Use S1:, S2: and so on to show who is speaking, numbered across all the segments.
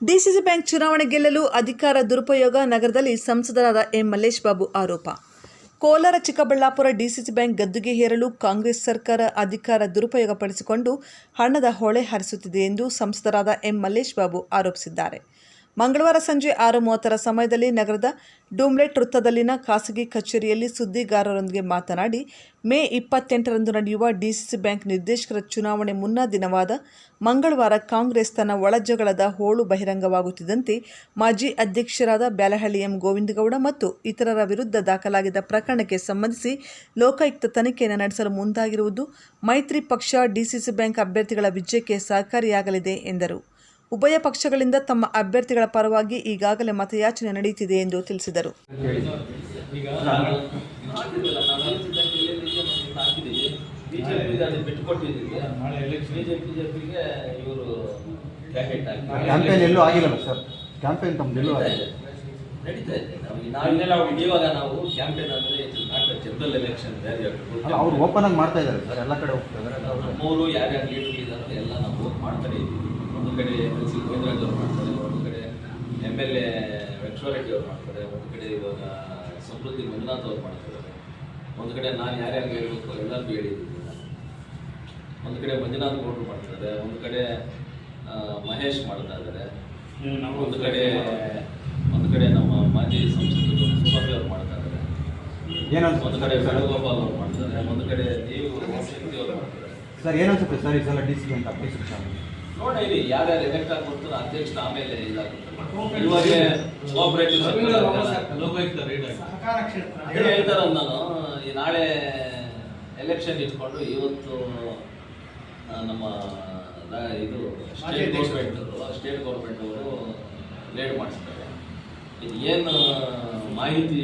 S1: DCC bank ಚುನಾವಣೆ ಗೆಲ್ಲಲು ಅಧಿಕಾರ ದುರುಪಯೋಗ ನಗರದಲ್ಲಿ ಸಂಸದರಾದ ಎಂ ಮಲ್ಲೇಶ್ ಬಾಬು ಆರೋಪ. ಕೋಲಾರ ಚಿಕ್ಕಬಳ್ಳಾಪುರ ಡಿಸಿಸಿ ಬ್ಯಾಂಕ್ ಗದ್ದುಗೆ ಹೇರಲು ಕಾಂಗ್ರೆಸ್ ಸರ್ಕಾರ ಅಧಿಕಾರ ದುರುಪಯೋಗಪಡಿಸಿಕೊಂಡು ಹಣದ ಹೊಳೆ ಹರಿಸುತ್ತಿದೆ ಎಂದು ಸಂಸದರಾದ ಎಂ ಮಲ್ಲೇಶ್ ಬಾಬು ಆರೋಪಿಸಿದ್ದಾರೆ. ಮಂಗಳವಾರ ಸಂಜೆ ಆರು ಮೂವತ್ತರ ಸಮಯದಲ್ಲಿ ನಗರದ ಡೂಮ್ಲೆಟ್ ವೃತ್ತದಲ್ಲಿನ ಖಾಸಗಿ ಕಚೇರಿಯಲ್ಲಿ ಸುದ್ದಿಗಾರರೊಂದಿಗೆ ಮಾತನಾಡಿ, ಮೇ ಇಪ್ಪತ್ತೆಂಟರಂದು ನಡೆಯುವ ಡಿಸಿಸಿ ಬ್ಯಾಂಕ್ ನಿರ್ದೇಶಕರ ಚುನಾವಣೆ ಮುನ್ನಾ ದಿನವಾದ ಮಂಗಳವಾರ ಕಾಂಗ್ರೆಸ್ ತನ್ನ ಒಳಜಗಳದ ಹೋಳು ಬಹಿರಂಗವಾಗುತ್ತಿದ್ದಂತೆ ಮಾಜಿ ಅಧ್ಯಕ್ಷರಾದ ಬ್ಯಾಲಹಳ್ಳಿ ಎಂ ಗೋವಿಂದಗೌಡ ಮತ್ತು ಇತರರ ವಿರುದ್ಧ ದಾಖಲಾಗಿದ್ದ ಪ್ರಕರಣಕ್ಕೆ ಸಂಬಂಧಿಸಿ ಲೋಕಾಯುಕ್ತ ತನಿಖೆಯನ್ನು ನಡೆಸಲು ಮುಂದಾಗಿರುವುದು ಮೈತ್ರಿ ಪಕ್ಷ ಡಿಸಿಸಿ ಬ್ಯಾಂಕ್ ಅಭ್ಯರ್ಥಿಗಳ ವಿಜಯಕ್ಕೆ ಸಹಕಾರಿಯಾಗಲಿದೆ ಎಂದರು. ಉಭಯ ಪಕ್ಷಗಳಿಂದ ತಮ್ಮ ಅಭ್ಯರ್ಥಿಗಳ ಪರವಾಗಿ ಈಗಾಗಲೇ ಮತಯಾಚನೆ ನಡೆಯುತ್ತಿದೆ ಎಂದು ತಿಳಿಸಿದರು.
S2: ನಡೀತಾ ಇದೆ ಇವಾಗ ನಾವು ಕ್ಯಾಂಪೇನ್ ಅಂದ್ರೆ ಜನರಲ್ ಎಲೆಕ್ಷನ್
S3: ಅವ್ರು ಓಪನ್ ಆಗಿ ಮಾಡ್ತಾ ಇದ್ದಾರೆ ಸರ್ ಎಲ್ಲ ಕಡೆ ಹೋಗ್ತಾ ಇದ್ದಾರೆ.
S2: ನಮ್ಮೂರು ಯಾರ್ಯಾರು ಲೀಡರ್ ಇದ್ದಾರೋ ಎಲ್ಲ ನಾವು ಮಾಡ್ತಾನೆ ಇದ್ದೀವಿ. ಒಂದು ಕಡೆ ಎಲ್ ಸಿ ಗೋವಿಂದರಾಜ್ ಅವರು ಮಾಡ್ತಾರೆ ಒಂದು ಕಡೆ ಎಂ ಎಲ್ ಎ ವೆಂಕಟರೆಡ್ಡಿ ಅವ್ರು ಮಾಡ್ತಾರೆ ಒಂದು ಕಡೆ ಇವಾಗ ಸಮೃದ್ಧಿ ಮಂಜುನಾಥ್ ಅವ್ರು ಮಾಡ್ತಿದ್ದಾರೆ. ಒಂದು ಕಡೆ ನಾನು ಯಾರ್ಯಾರಿಗೆ ಹೇಳಬೇಕು ಎಲ್ಲರಿಗೂ ಹೇಳಿದ್ದೀನಿ. ಒಂದು ಕಡೆ ಮಂಜುನಾಥ್ ಗೌಡ್ರು ಮಾಡ್ತಾರೆ ಒಂದು ಕಡೆ ಮಹೇಶ್ ಮಾಡ್ತಾ ಇದ್ದಾರೆ. ಒಂದು ಕಡೆ ಒಂದು ಕಡೆ ನಮ್ಮ ಮಾಜಿ ಸಂಸದರು ಸುಭಾಷ್ ಅವರು ಮಾಡ್ತಾ ಇದ್ದಾರೆ.
S3: ಏನಂತ
S2: ಒಂದು ಕಡೆ ವೇಣುಗೋಪಾಲ್ ಅವರು ಮಾಡ್ತಾರೆ ಒಂದು ಕಡೆ ನೀವು ಅವರು ಮಾಡ್ತಾರೆ
S3: ಸರ್ ಏನನ್ಸುತ್ತೆ ಸರ್? ಈ ಸಲ ಡಿಸಿ ಅಂತ
S2: ನೋಡಿ ಇಲ್ಲಿ ಯಾರ್ಯಾರು ಎಲೆಕ್ಟ್ ಆಗ್ಬಿಡ್ತಾರೆ ಅಧ್ಯಕ್ಷ ಆಮೇಲೆ ಇವಾಗ ಕೋಆಪರೇಟಿವ್ ಅದೇ ಹೇಳ್ತಾರಲ್ಲ ನಾನು ಈ ನಾಳೆ ಎಲೆಕ್ಷನ್ ಇಟ್ಕೊಂಡು ಇವತ್ತು ನಮ್ಮ ಇದು ಸ್ಟೇಟ್ ಗೌರ್ಮೆಂಟ್ ಸ್ಟೇಟ್ ಗೌರ್ಮೆಂಟ್ ಅವರು ರೇಡ್ ಮಾಡಿಸ್ತಾರೆ. ಇದು ಏನು ಮಾಹಿತಿ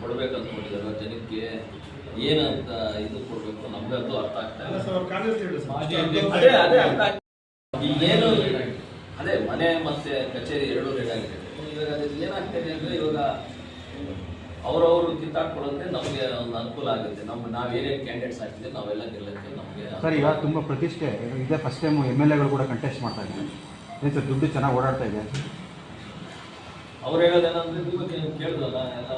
S2: ಕೊಡ್ಬೇಕಂತ ನೋಡಿದಾರೋ ಜನಕ್ಕೆ ಏನಂತ ಇದು ಕೊಡಬೇಕು ನಮಗಂತೂ ಅರ್ಥ ಆಗ್ತಾ ಇಲ್ಲ. ಅದೇ ಅದೇ ಅರ್ಥ ಆಗ್ತಾ ಅದೇ ಮನೆ ಮತ್ತೆ ಕಚೇರಿ ಎರಡೂ ರೇಟ್ ಆಗಿದೆ. ಇವಾಗ ಅದು ಏನಾಗ್ತದೆ ಅಂದ್ರೆ ಇವಾಗ ಅವರವರು ಕಿತ್ತಾಡ್ಕೊಡೋದ್ರೆ ನಮಗೆ ಒಂದು ಅನುಕೂಲ ಆಗುತ್ತೆ. ನಮ್ಮ ನಾವೇನೇನು ಕ್ಯಾಂಡಿಡೇಟ್ಸ್ ಹಾಕಿದ್ರೆ ನಾವೆಲ್ಲ ಗೆಲ್ಲಕ್ಕೆ ನಮಗೆ
S3: ಸರ್ ಇವಾಗ ತುಂಬ ಪ್ರತಿಷ್ಠೆ. ಇದೇ ಫಸ್ಟ್ ಟೈಮ್ ಎಂ ಎಲ್ ಎಗಳು ಕೂಡ ಕಂಟೆಸ್ಟ್ ಮಾಡ್ತಾ ಇದ್ದಾರೆ. ಏನು ಸರ್ ದುಡ್ಡು ಚೆನ್ನಾಗಿ ಓಡಾಡ್ತಾ ಇದೆ?
S2: ಅವ್ರು ಹೇಳೋದೇನಂದ್ರೆ ಇವಾಗ ಕೇಳಿದ್ರಲ್ಲ ಎಲ್ಲ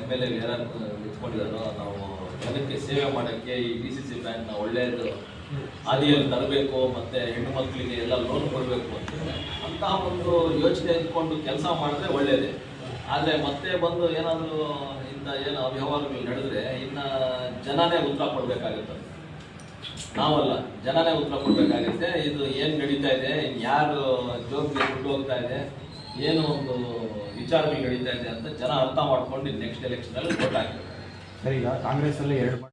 S2: ಎಂ ಎಲ್ ಎ ಯಾರು ನಿಂತ್ಕೊಂಡಿದ್ದಾರೋ ನಾವು ಜನಕ್ಕೆ ಸೇವೆ ಮಾಡೋಕ್ಕೆ ಈ ಡಿ ಸಿ ಸಿ ಬ್ಯಾಂಕ್ನ ಒಳ್ಳೆಯದು ಹಾದಿಯಲ್ಲಿ ತರಬೇಕು ಮತ್ತೆ ಹೆಣ್ಣು ಮಕ್ಕಳಿಗೆ ಎಲ್ಲ ಲೋನ್ ಕೊಡಬೇಕು ಅಂತ ಅಂತಹ ಒಂದು ಯೋಚನೆ ಇಟ್ಕೊಂಡು ಕೆಲಸ ಮಾಡಿದ್ರೆ ಒಳ್ಳೆಯದೇ ಆದರೆ ಮತ್ತೆ ಬಂದು ಏನಾದರೂ ಇಂಥ ಏನು ಅವ್ಯವಹಾರಗಳು ನಡೆದ್ರೆ ಇನ್ನು ಜನನೇ ಉತ್ತರ ಕೊಡಬೇಕಾಗುತ್ತೆ. ನಾವಲ್ಲ, ಜನನೇ ಉತ್ತರ ಕೊಡಬೇಕಾಗುತ್ತೆ. ಇದು ಏನು ನಡೀತಾ ಇದೆ ಯಾರು ಜೋಬ್ಗೆ ದುಡ್ಡು ಹೋಗ್ತಾ ಇದೆ, ಏನು ಒಂದು ವಿಚಾರಗಳು ನಡೀತಾ ಇದೆ ಅಂತ ಜನ ಅರ್ಥ ಮಾಡ್ಕೊಂಡು ನೆಕ್ಸ್ಟ್ ಎಲೆಕ್ಷನಲ್ಲಿ ಅಲ್ಲಿ ಹಾಕ್ಬೇಕು.
S3: ಸರಿ, ಈಗ ಕಾಂಗ್ರೆಸ್ಸಲ್ಲಿ ಎರಡು